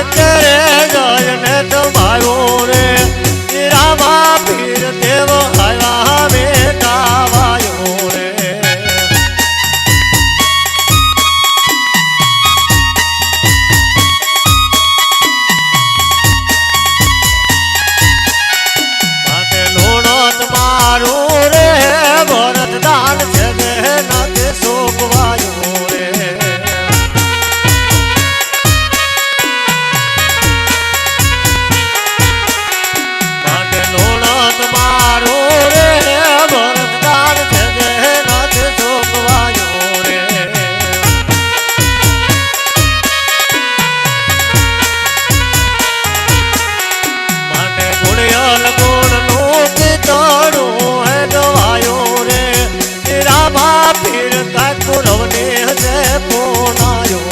પીર કરે ગજને દબાયો રે. રામા પીર દેવ આવ્યા રે. ભર ને જે પોણાયો